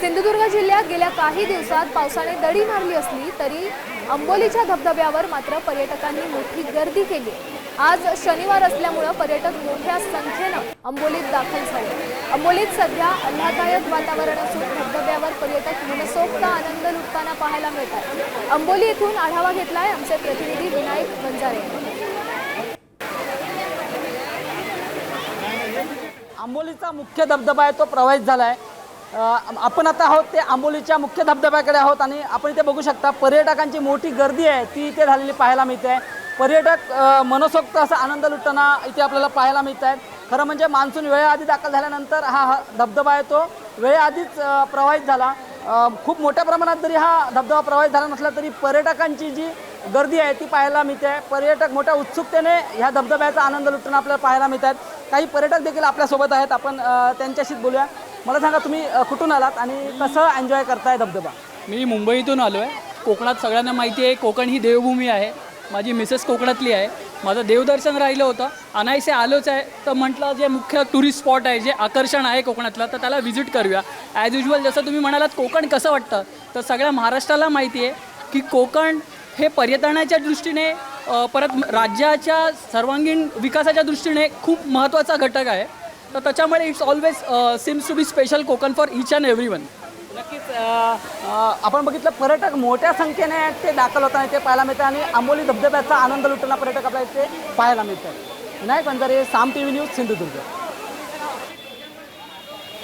सिंधुदुर्ग जिल्ह्यात गेल्या काही दिवसात पावसाने दडी मारली असली तरी अंबोलीच्या धबधब्यावर मात्र पर्यटकांनी मोठी गर्दी केली. आज शनिवार असल्यामुळं पर्यटक मोठ्या संख्येनं अंबोलीत दाखल झाले. अंबोलीत सध्या आल्हादायक वातावरण असून धबधब्यावर पर्यटक मनसोक्त आनंद लुटताना पाहायला मिळतात. अंबोली येथून आढावा घेतलाय आमचे प्रतिनिधी विनायक बंजारे आंबोलीचा मुख्य धबधबा आहे तो प्रवाहित झाला आहे आपण आता आहोत ते आंबोलीच्या मुख्य धबधब्याकडे आहोत आणि आपण इथे बघू शकता पर्यटकांची मोठी गर्दी आहे. ती इथे झालेली पाहायला मिळते. आहे पर्यटक मनसोक्त असा आनंद लुटताना इथे आपल्याला पाहायला मिळत आहेत खरं म्हणजे मान्सून वेळेआधी दाखल झाल्यानंतर हा हा धबधबा आहे तो वेळेआधीच प्रवाहित झाला. खूप मोठ्या प्रमाणात जरी हा धबधबा प्रवाहित झाला नसला तरी पर्यटकांची जी गर्दी आहे ती पाहायला मिळते. आहे पर्यटक मोठ्या उत्सुकतेने ह्या धबधब्याचा आनंद लुटताना आपल्याला पाहायला मिळत आहेत काही पर्यटक देखील आपल्यासोबत आहेत. आपण त्यांच्याशीच बोलूया. मला सांगा तुम्ही कुठून आलात आणि कसं एन्जॉय करताय धबधबा? मी मुंबईतून आलो आहे कोकणात सगळ्यांना माहिती आहे कोकण ही देवभूमी आहे. माझी मिसेस कोकणातली आहे. माझं देवदर्शन राहिलं होतं. अनायसे आलोच आहे. तर म्हटलं जे मुख्य टुरिस्ट स्पॉट आहे जे आकर्षण आहे कोकणातलं तर त्याला व्हिजिट करूया. ॲज युजल जसं तुम्ही म्हणालात कोकण कसं वाटतं? तर सगळ्या महाराष्ट्राला माहिती आहे की कोकण हे पर्यटनाच्या दृष्टीने परत राज्याच्या सर्वांगीण विकासाच्या दृष्टीने खूप महत्त्वाचा घटक आहे. तर त्याच्यामुळे it's always seems to be special Konkan for each and every one नक्कीच uh, uh, आपण बघितलं पर्यटक मोठ्या संख्येने ते दाखल होताना इथे पाहायला मिळतं आणि आंबोली धबधब्याचा आनंद लुटताना पर्यटक आपल्याला इथे पाहायला मिळतात विनायक हे Saam T V news Sindhudurg.